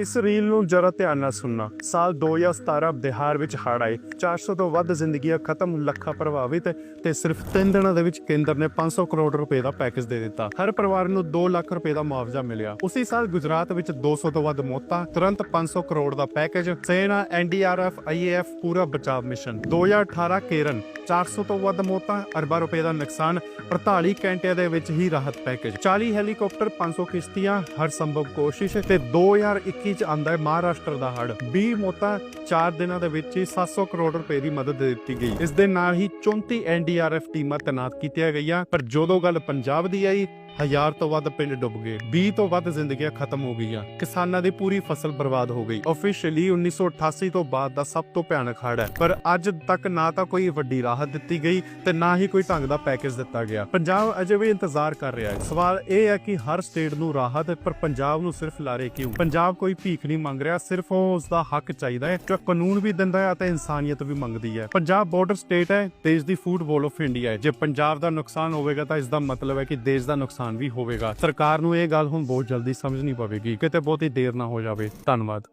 ਇਸ ਰੀਲ ਨੂੰ ਜਰਾ ਧਿਆਨ ਨਾਲ ਸੁਣਨਾ। ਸਾਲ 2017 ਬਿਹਾਰ ਵਿੱਚ ਹੜ੍ਹ ਆਏ। 400 ਤੋਂ ਵੱਧ ਜ਼ਿੰਦਗੀਆਂ ਖਤਮ, ਲੱਖਾਂ ਪ੍ਰਭਾਵਿਤ ਤੇ ਸਿਰਫ 3 ਦਿਨਾਂ ਦੇ ਵਿੱਚ ਕੇਂਦਰ ਨੇ 500 ਕਰੋੜ ਰੁਪਏ ਦਾ ਪੈਕੇਜ ਦੇ ਦਿੱਤਾ। ਹਰ ਪਰਿਵਾਰ ਨੂੰ 2 ਲੱਖ ਰੁਪਏ ਦਾ ਮੁਆਵਜ਼ਾ ਮਿਲਿਆ। ਉਸੇ ਸਾਲ ਗੁਜਰਾਤ ਵਿੱਚ 200 ਤੋਂ ਵੱਧ ਮੌਤਾਂ, ਤੁਰੰਤ 500 ਕਰੋੜ ਦਾ ਪੈਕੇਜ, ਸੈਨਾ ਐਨਡੀਆਰਐਫ ਆਈਏਐਫ ਪੂਰਾ ਬਚਾਅ ਮਿਸ਼ਨ। 2018 ਕੇਰਨ 400 ਤੋਂ ਵੱਧ ਮੌਤਾਂ, ਅਰਬਾਂ ਰੁਪਏ ਦਾ ਨੁਕਸਾਨ 48 ਘੰਟਿਆਂ ਦੇ ਵਿੱਚ ਹੀ ਰਾਹਤ ਪੈਕੇਜ। 40 ਹੈਲੀਕਾਪਟਰ 500 ਕਿਸ਼ਤੀਆਂ, ਹਰ ਸੰਭਵ ਕੋਸ਼ਿਸ਼ ਤੇ 2021 ਚ ਆਂਦਾ ਹੈ, ਮਹਾਰਾਸ਼ਟਰ ਦਾ ਹੜ 20 ਮੌਤਾਂ 4 ਦਿਨਾਂ ਦੇ ਵਿੱਚ ਹੀ 700 ਕਰੋੜ ਰੁਪਏ ਦੀ ਮਦਦ ਦੇ ਦਿੱਤੀ ਗਈ। ਇਸ ਦੇ ਨਾਲ ਹੀ 34 ਐਨਡੀਆਰਐਫ ਟੀਮਾਂ ਤੈਨਾਤ ਕੀਤੀਆਂ ਗਈਆਂ। ਪਰ ਜਦੋਂ ਗੱਲ ਪੰਜਾਬ ਦੀ ਆਈ ਹਜ਼ਾਰ ਤੋਂ ਵੱਧ ਪਿੰਡ ਡੁੱਬ ਗਏ 20 ਤੋਂ ਵੱਧ ਜ਼ਿੰਦਗੀਆਂ ਖਤਮ ਹੋ ਗਈਆਂ, ਕਿਸਾਨਾਂ ਦੀ ਪੂਰੀ ਫਸਲ ਬਰਬਾਦ ਹੋ ਗਈ। ਆਫੀਸ਼ੀਅਲੀ 1988 ਤੋਂ ਬਾਅਦ ਦਾ ਸਭ ਤੋਂ ਭਿਆਨਕ ਹੜ੍ਹ ਹੈ, ਪਰ ਅੱਜ ਤੱਕ ਨਾ ਤਾਂ ਕੋਈ ਵੱਡੀ ਰਾਹਤ ਦਿੱਤੀ ਗਈ ਤੇ ਨਾ ਹੀ ਕੋਈ ਢੰਗ ਦਾ ਪੈਕੇਜ ਦਿੱਤਾ ਗਿਆ। ਪੰਜਾਬ ਅਜੇ ਵੀ ਇੰਤਜ਼ਾਰ ਕਰ ਰਿਹਾ ਹੈ। ਸਵਾਲ ਇਹ ਹੈ ਕਿ ਹਰ ਸਟੇਟ ਨੂੰ ਰਾਹਤ, ਪਰ ਪੰਜਾਬ ਨੂੰ ਸਿਰਫ ਲਾਰੇ ਕਿਉਂ? ਪੰਜਾਬ ਕੋਈ ਭੀਖ ਨਹੀਂ ਮੰਗ ਰਿਹਾ, ਸਿਰਫ ਉਹ ਉਸ ਦਾ ਹੱਕ ਚਾਹੀਦਾ ਹੈ, ਜੋ ਕਾਨੂੰਨ ਵੀ ਦਿੰਦਾ ਹੈ ਅਤੇ ਇਨਸਾਨੀਅਤ ਵੀ ਮੰਗਦੀ ਹੈ। ਪੰਜਾਬ ਬਾਰਡਰ ਸਟੇਟ ਹੈ, ਦੇਸ਼ ਦੀ ਫੂਡ ਬੋਲ ਆਫ ਇੰਡੀਆ ਹੈ। ਜੇ ਪੰਜਾਬ ਦਾ ਨੁਕਸਾਨ ਹੋਵੇਗਾ ਤਾਂ ਇਸ ਦਾ ਮਤਲਬ ਹੈ ਕਿ ਦੇਸ਼ ਦਾ ਨੁਕਸਾਨ ਨੁਕਸਾਨ ਵੀ ਹੋਵੇਗਾ। ਸਰਕਾਰ ਨੂੰ ਇਹ ਗੱਲ ਹੁਣ ਬਹੁਤ ਜਲਦੀ ਸਮਝਣੀ ਪਵੇਗੀ ਕਿਤੇ ਬਹੁਤੀ ਦੇਰ ਨਾ ਹੋ ਜਾਵੇ। ਧੰਨਵਾਦ।